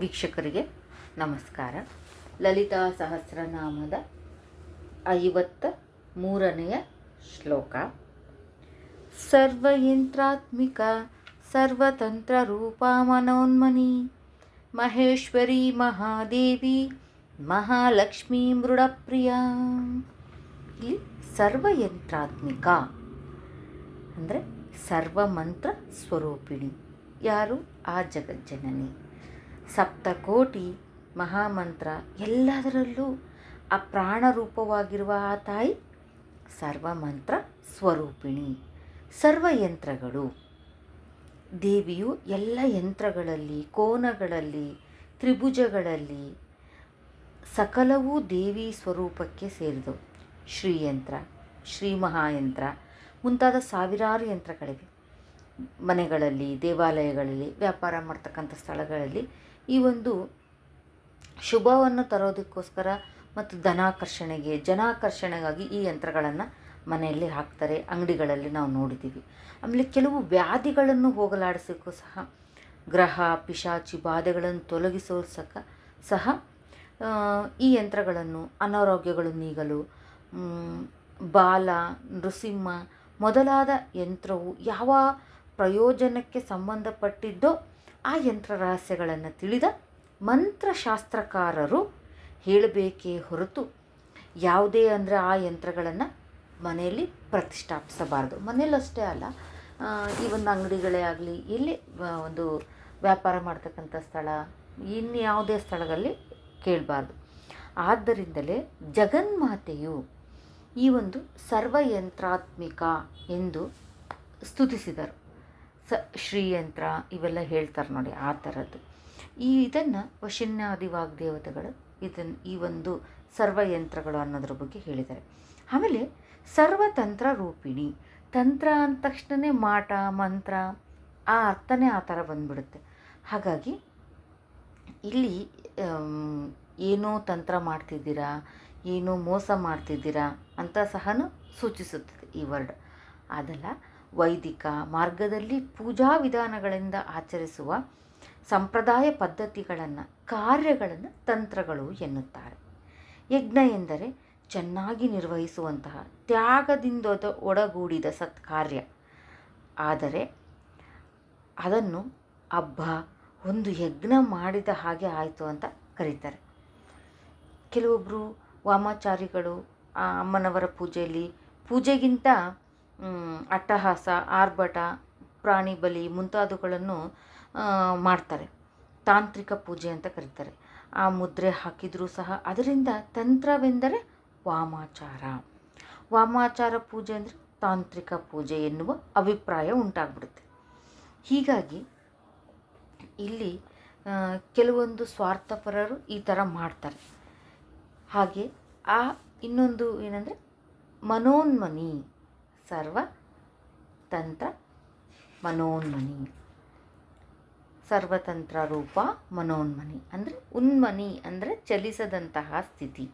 ವೀಕ್ಷಕರಿಗೆ ನಮಸ್ಕಾರ. ಲಲಿತಾ ಸಹಸ್ರನಾಮದ ಐವತ್ತ ಮೂರನೆಯ ಶ್ಲೋಕ. ಸರ್ವಯಂತ್ರಾತ್ಮಿಕ, ಸರ್ವತಂತ್ರ ರೂಪ ಮನೋನ್ಮನಿ, ಮಹೇಶ್ವರಿ ಮಹಾದೇವಿ, ಮಹಾಲಕ್ಷ್ಮೀ ಮೃಡಪ್ರಿಯ. ಇಲ್ಲಿ ಸರ್ವಯಂತ್ರಾತ್ಮಿಕ ಅಂದರೆ ಸರ್ವಮಂತ್ರ ಸ್ವರೂಪಿಣಿ. ಯಾರು? ಆ ಜಗಜ್ಜನನಿ. ಸಪ್ತಕೋಟಿ ಮಹಾಮಂತ್ರ ಎಲ್ಲದರಲ್ಲೂ ಆ ಪ್ರಾಣರೂಪವಾಗಿರುವ ಆ ತಾಯಿ ಸರ್ವಮಂತ್ರ ಸ್ವರೂಪಿಣಿ ಸರ್ವಯಂತ್ರಗಳು ದೇವಿಯು ಎಲ್ಲ ಯಂತ್ರಗಳಲ್ಲಿ, ಕೋನಗಳಲ್ಲಿ, ತ್ರಿಭುಜಗಳಲ್ಲಿ ಸಕಲವೂ ದೇವಿ ಸ್ವರೂಪಕ್ಕೆ ಸೇರಿದವು. ಶ್ರೀಯಂತ್ರ ಶ್ರೀ ಮಹಾಯಂತ್ರ ಮುಂತಾದ ಸಾವಿರಾರು ಯಂತ್ರಗಳಿವೆ. ಮನೆಗಳಲ್ಲಿ, ದೇವಾಲಯಗಳಲ್ಲಿ, ವ್ಯಾಪಾರ ಮಾಡ್ತಕ್ಕಂಥ ಸ್ಥಳಗಳಲ್ಲಿ ಈ ಒಂದು ಶುಭವನ್ನು ತರೋದಕ್ಕೋಸ್ಕರ ಮತ್ತು ಧನಾಕರ್ಷಣೆಗೆ ಜನಾಕರ್ಷಣೆಗಾಗಿ ಈ ಯಂತ್ರಗಳನ್ನು ಮನೆಯಲ್ಲಿ ಹಾಕ್ತಾರೆ ಅಂಗಡಿಗಳಲ್ಲಿ ನಾವು ನೋಡಿದ್ದೀವಿ. ಆಮೇಲೆ ಕೆಲವು ವ್ಯಾಧಿಗಳನ್ನು ಹೋಗಲಾಡಿಸೋಕ್ಕೂ ಸಹ ಗ್ರಹ ಪಿಶಾಚಿ ಬಾಧೆಗಳನ್ನು ತೊಲಗಿಸೋ ಸಹ ಆ, ಈ ಯಂತ್ರಗಳನ್ನು ಅನಾರೋಗ್ಯಗಳು ನೀಗಲು ಬಾಲ ನೃಸಿಂಹ ಮೊದಲಾದ ಯಂತ್ರವು ಯಾವ ಪ್ರಯೋಜನಕ್ಕೆ ಸಂಬಂಧಪಟ್ಟಿದ್ದೋ ಆ ಯಂತ್ರ ರಹಸ್ಯಗಳನ್ನು ತಿಳಿದ ಮಂತ್ರಶಾಸ್ತ್ರಕಾರರು ಹೇಳಬೇಕೇ ಹೊರತು ಯಾವುದೇ ಅಂದರೆ ಆ ಯಂತ್ರಗಳನ್ನು ಮನೆಯಲ್ಲಿ ಪ್ರತಿಷ್ಠಾಪಿಸಬಾರ್ದು. ಮನೆಯಲ್ಲಷ್ಟೇ ಅಲ್ಲ ಈ ಒಂದು ಅಂಗಡಿಗಳೇ ಆಗಲಿ, ಇಲ್ಲಿ ಒಂದು ವ್ಯಾಪಾರ ಮಾಡ್ತಕ್ಕಂಥ ಸ್ಥಳ ಇನ್ಯಾವುದೇ ಸ್ಥಳದಲ್ಲಿ ಕೇಳಬಾರ್ದು. ಆದ್ದರಿಂದಲೇ ಜಗನ್ಮಾತೆಯು ಈ ಒಂದು ಸರ್ವಯಂತ್ರಾತ್ಮಿಕ ಎಂದು ಸ್ತುತಿಸಿದರು. ಸ ಶ್ರೀಯಂತ್ರ ಇವೆಲ್ಲ ಹೇಳ್ತಾರೆ ನೋಡಿ ಆ ಥರದ್ದು. ಈ ಇದನ್ನು ವಶಿನ್ಯಾದಿ ವಾಗ್ದೇವತೆಗಳು ಇದನ್ನು ಈ ಒಂದು ಸರ್ವಯಂತ್ರಗಳು ಅನ್ನೋದ್ರ ಬಗ್ಗೆ ಹೇಳಿದ್ದಾರೆ. ಆಮೇಲೆ ಸರ್ವತಂತ್ರ ರೂಪಿಣಿ, ತಂತ್ರ ಅಂದ ತಕ್ಷಣವೇ ಮಾಟ, ಮಂತ್ರ ಆ ಅರ್ಥನೇ ಆ ಥರ ಬಂದ್ಬಿಡುತ್ತೆ. ಹಾಗಾಗಿ ಇಲ್ಲಿ ಏನೋ ತಂತ್ರ ಮಾಡ್ತಿದ್ದೀರಾ, ಏನೋ ಮೋಸ ಮಾಡ್ತಿದ್ದೀರಾ ಅಂತ ಸಹ ಸೂಚಿಸುತ್ತದೆ ಈ ವರ್ಡ್. ಅದಲ್ಲ ವೈದಿಕ ಮಾರ್ಗದಲ್ಲಿ ಪೂಜಾ ವಿಧಾನಗಳಿಂದ ಆಚರಿಸುವ ಸಂಪ್ರದಾಯ ಪದ್ಧತಿಗಳನ್ನು, ಕಾರ್ಯಗಳನ್ನು ತಂತ್ರಗಳು ಎನ್ನುತ್ತಾರೆ. ಯಜ್ಞ ಎಂದರೆ ಚೆನ್ನಾಗಿ ನಿರ್ವಹಿಸುವಂತಹ ತ್ಯಾಗದಿಂದ ಒಡಗೂಡಿದ ಸತ್ಕಾರ್ಯ. ಆದರೆ ಅದನ್ನು ಹಬ್ಬ, ಒಂದು ಯಜ್ಞ ಮಾಡಿದ ಹಾಗೆ ಆಯಿತು ಅಂತ ಕರೀತಾರೆ. ಕೆಲವೊಬ್ಬರು ವಾಮಾಚಾರಿಗಳು ಅಮ್ಮನವರ ಪೂಜೆಯಲ್ಲಿ ಪೂಜೆಗಿಂತ ಅಟ್ಟಹಾಸ, ಆರ್ಭಟ, ಪ್ರಾಣಿ ಬಲಿ ಮುಂತಾದವುಗಳನ್ನು ಮಾಡ್ತಾರೆ. ತಾಂತ್ರಿಕ ಪೂಜೆ ಅಂತ ಕರೀತಾರೆ. ಆ ಮುದ್ರೆ ಹಾಕಿದರೂ ಸಹ ಅದರಿಂದ ತಂತ್ರವೆಂದರೆ ವಾಮಾಚಾರ. ವಾಮಾಚಾರ ಪೂಜೆ ಅಂದರೆ ತಾಂತ್ರಿಕ ಪೂಜೆ ಎನ್ನುವ ಅಭಿಪ್ರಾಯ ಉಂಟಾಗ್ಬಿಡುತ್ತೆ. ಹೀಗಾಗಿ ಇಲ್ಲಿ ಕೆಲವೊಂದು ಸ್ವಾರ್ಥಪರರು ಈ ಥರ ಮಾಡ್ತಾರೆ. ಹಾಗೆ ಆ ಇನ್ನೊಂದು ಏನಂದರೆ ಮನೋನ್ಮನಿ. ಸರ್ವ ತಂತ್ರ ಮನೋನ್ಮನಿ. ಸರ್ವತಂತ್ರ ರೂಪ ಮನೋನ್ಮನಿ. ಅಂದರೆ ಉನ್ಮನಿ, ಅಂದರೆ ಚಲಿಸದಂತಹ ಸ್ಥಿತಿ.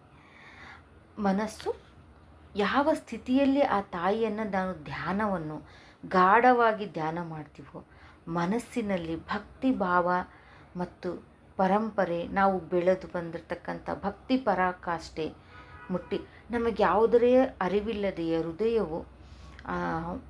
ಮನಸ್ಸು ಯಾವ ಸ್ಥಿತಿಯಲ್ಲಿ ಆ ತಾಯಿಯನ್ನು ನಾನು ಧ್ಯಾನವನ್ನು ಗಾಢವಾಗಿ ಧ್ಯಾನ ಮಾಡ್ತೀವೋ, ಮನಸ್ಸಿನಲ್ಲಿ ಭಕ್ತಿ ಭಾವ ಮತ್ತು ಪರಂಪರೆ ನಾವು ಬೆಳೆದು ಬಂದಿರತಕ್ಕಂಥ ಭಕ್ತಿ ಪರಾಕಾಷ್ಠೆ ಮುಟ್ಟಿ, ನಮಗೆ ಯಾವುದರೇ ಅರಿವಿಲ್ಲದೆಯೇ ಹೃದಯವು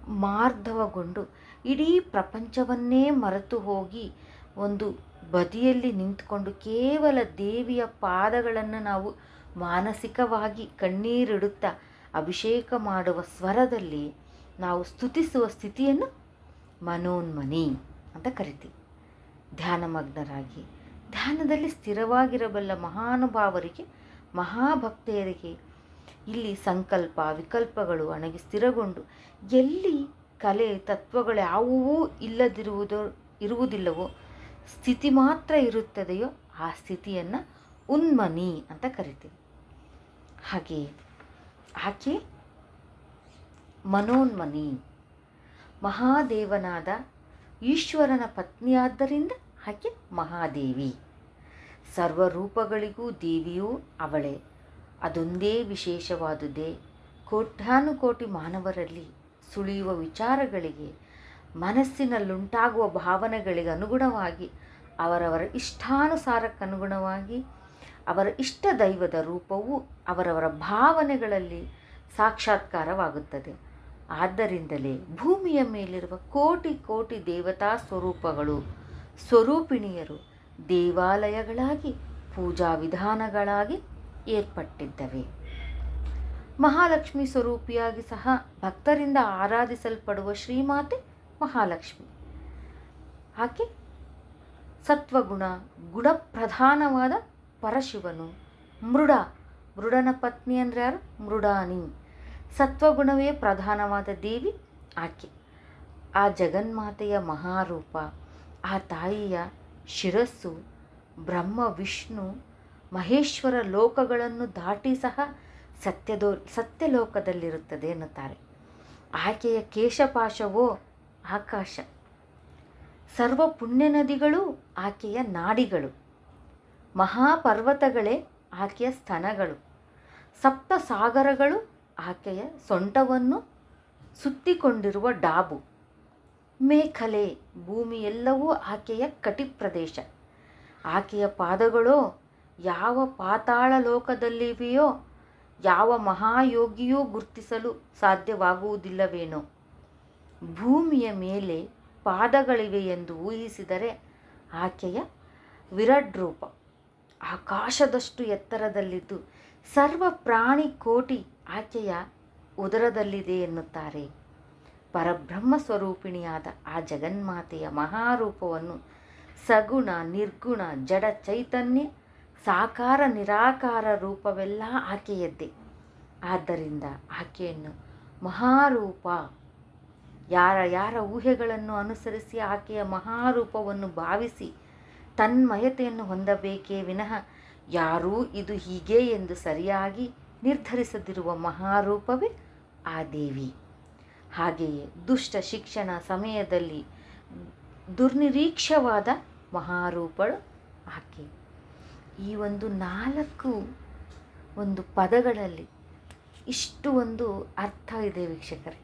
ಮಾರ್ಧವಗೊಂಡು ಇಡೀ ಪ್ರಪಂಚವನ್ನೇ ಮರೆತು ಹೋಗಿ ಒಂದು ಬದಿಯಲ್ಲಿ ನಿಂತುಕೊಂಡು ಕೇವಲ ದೇವಿಯ ಪಾದಗಳನ್ನು ನಾವು ಮಾನಸಿಕವಾಗಿ ಕಣ್ಣೀರಿಡುತ್ತಾ ಅಭಿಷೇಕ ಮಾಡುವ ಸ್ವರದಲ್ಲಿ ನಾವು ಸ್ತುತಿಸುವ ಸ್ಥಿತಿಯನ್ನು ಮನೋನ್ಮನಿ ಅಂತ ಕರಿತೀವಿ. ಧ್ಯಾನಮಗ್ನರಾಗಿ, ಧ್ಯಾನದಲ್ಲಿ ಸ್ಥಿರವಾಗಿರಬಲ್ಲ ಮಹಾನುಭಾವರಿಗೆ ಮಹಾಭಕ್ತೆಯರಿಗೆ ಇಲ್ಲಿ ಸಂಕಲ್ಪ, ವಿಕಲ್ಪಗಳು ಅಣಗಿ ಸ್ಥಿರಗೊಂಡು ಎಲ್ಲಿ ಕಲೆ ತತ್ವಗಳು ಯಾವುವೂ ಇಲ್ಲದಿರುವುದು, ಇರುವುದಿಲ್ಲವೋ, ಸ್ಥಿತಿ ಮಾತ್ರ ಇರುತ್ತದೆಯೋ ಆ ಸ್ಥಿತಿಯನ್ನು ಉನ್ಮನಿ ಅಂತ ಕರಿತೀವಿ. ಹಾಗೆ ಆಕೆ ಮನೋನ್ಮನಿ. ಮಹಾದೇವನಾದ ಈಶ್ವರನ ಪತ್ನಿಯಾದ್ದರಿಂದ ಆಕೆ ಮಹಾದೇವಿ. ಸರ್ವರೂಪಗಳಿಗೂ ದೇವಿಯೂ ಅವಳೇ. ಅದೊಂದೇ ವಿಶೇಷವಾದುದೇ ಕೋಟ್ಯಾನುಕೋಟಿ ಮಾನವರಲ್ಲಿ ಸುಳಿಯುವ ವಿಚಾರಗಳಿಗೆ, ಮನಸ್ಸಿನಲ್ಲುಂಟಾಗುವ ಭಾವನೆಗಳಿಗೆ ಅನುಗುಣವಾಗಿ, ಅವರವರ ಇಷ್ಟಾನುಸಾರಕ್ಕನುಗುಣವಾಗಿ, ಅವರ ಇಷ್ಟ ದೈವದ ರೂಪವು ಅವರವರ ಭಾವನೆಗಳಲ್ಲಿ ಸಾಕ್ಷಾತ್ಕಾರವಾಗುತ್ತದೆ. ಆದ್ದರಿಂದಲೇ ಭೂಮಿಯ ಮೇಲಿರುವ ಕೋಟಿ ಕೋಟಿ ದೇವತಾ ಸ್ವರೂಪಗಳು, ಸ್ವರೂಪಿಣಿಯರು ದೇವಾಲಯಗಳಾಗಿ ಪೂಜಾ ವಿಧಾನಗಳಾಗಿ ಏರ್ಪಟ್ಟಿದ್ದವೆ. ಮಹಾಲಕ್ಷ್ಮಿ ಸ್ವರೂಪಿಯಾಗಿ ಸಹ ಭಕ್ತರಿಂದ ಆರಾಧಿಸಲ್ಪಡುವ ಶ್ರೀಮಾತೆ ಮಹಾಲಕ್ಷ್ಮಿ. ಆಕೆ ಸತ್ವಗುಣ, ಗುಣಪ್ರಧಾನವಾದ ಪರಶಿವನು. ಮೃಡ, ಮೃಡನ ಪತ್ನಿ ಅಂದರೆ ಯಾರು? ಮೃಡಾನಿ. ಸತ್ವಗುಣವೇ ಪ್ರಧಾನವಾದ ದೇವಿ ಆಕೆ. ಆ ಜಗನ್ಮಾತೆಯ ಮಹಾರೂಪ, ಆ ತಾಯಿಯ ಶಿರಸ್ಸು, ಬ್ರಹ್ಮ, ವಿಷ್ಣು ಮಹೇಶ್ವರ ಲೋಕಗಳನ್ನು ದಾಟಿ ಸಹ ಸತ್ಯದೋ ಸತ್ಯಲೋಕದಲ್ಲಿರುತ್ತದೆ ಎನ್ನುತ್ತಾರೆ. ಆಕೆಯ ಕೇಶಪಾಶವೋ ಆಕಾಶ. ಸರ್ವ ಪುಣ್ಯ ನದಿಗಳು ಆಕೆಯ ನಾಡಿಗಳು. ಮಹಾಪರ್ವತಗಳೇ ಆಕೆಯ ಸ್ತನಗಳು. ಸಪ್ತ ಸಾಗರಗಳು ಆಕೆಯ ಸೊಂಟವನ್ನು ಸುತ್ತಿಕೊಂಡಿರುವ ಡಾಬು. ಮೇಖಲೆ ಭೂಮಿಯೆಲ್ಲವೂ ಆಕೆಯ ಕಟಿಪ್ರದೇಶ. ಆಕೆಯ ಪಾದಗಳೋ ಯಾವ ಪಾತಾಳ ಲೋಕದಲ್ಲಿವೆಯೋ, ಯಾವ ಮಹಾಯೋಗಿಯೂ ಗುರ್ತಿಸಲು ಸಾಧ್ಯವಾಗುವುದಿಲ್ಲವೇನೋ. ಭೂಮಿಯ ಮೇಲೆ ಪಾದಗಳಿವೆ ಎಂದು ಊಹಿಸಿದರೆ ಆಕೆಯ ವಿರಡ್ ರೂಪ ಆಕಾಶದಷ್ಟು ಎತ್ತರದಲ್ಲಿದ್ದು ಸರ್ವ ಪ್ರಾಣಿ ಕೋಟಿ ಆಕೆಯ ಉದರದಲ್ಲಿದೆ ಎನ್ನುತ್ತಾರೆ. ಪರಬ್ರಹ್ಮ ಸ್ವರೂಪಿಣಿಯಾದ ಆ ಜಗನ್ಮಾತೆಯ ಮಹಾರೂಪವನ್ನು ಸಗುಣ, ನಿರ್ಗುಣ ಜಡ ಚೈತನ್ಯ ಸಾಕಾರ ನಿರಾಕಾರ ರೂಪವೆಲ್ಲ ಆಕೆಯದ್ದೇ. ಆದ್ದರಿಂದ ಆಕೆಯನ್ನು ಮಹಾರೂಪ, ಯಾರ ಯಾರ ಊಹೆಗಳನ್ನು ಅನುಸರಿಸಿ ಆಕೆಯ ಮಹಾರೂಪವನ್ನು ಭಾವಿಸಿ ತನ್ಮಯತೆಯನ್ನು ಹೊಂದಬೇಕೇ ವಿನಃ ಯಾರೂ ಇದು ಹೀಗೆ ಎಂದು ಸರಿಯಾಗಿ ನಿರ್ಧರಿಸದಿರುವ ಮಹಾರೂಪವೇ ಆ ದೇವಿ. ಹಾಗೆಯೇ ದುಷ್ಟ ಶಿಕ್ಷಣ ಸಮಯದಲ್ಲಿ ದುರ್ನಿರೀಕ್ಷವಾದ ಮಹಾರೂಪಳು ಆಕೆ. ಈ ಒಂದು ನಾಲ್ಕು ಒಂದು ಪದಗಳಲ್ಲಿ ಇಷ್ಟು ಒಂದು ಅರ್ಥ ಇದೆ ವೀಕ್ಷಕರೇ.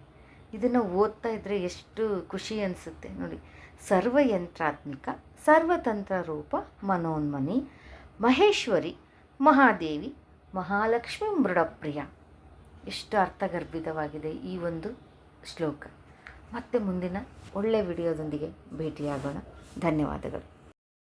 ಇದನ್ನು ಓದ್ತಾ ಇದ್ದರೆ ಎಷ್ಟು ಖುಷಿ ಅನಿಸುತ್ತೆ ನೋಡಿ. ಸರ್ವಯಂತ್ರಾತ್ಮಿಕ, ಸರ್ವತಂತ್ರ ರೂಪ, ಮನೋನ್ಮನಿ, ಮಹೇಶ್ವರಿ, ಮಹಾದೇವಿ, ಮಹಾಲಕ್ಷ್ಮಿ, ಮೃಡಪ್ರಿಯ. ಎಷ್ಟು ಅರ್ಥಗರ್ಭಿತವಾಗಿದೆ ಈ ಒಂದು ಶ್ಲೋಕ. ಮತ್ತೆ ಮುಂದಿನ ಒಳ್ಳೆಯ ವಿಡಿಯೋದೊಂದಿಗೆ ಭೇಟಿಯಾಗೋಣ. ಧನ್ಯವಾದಗಳು.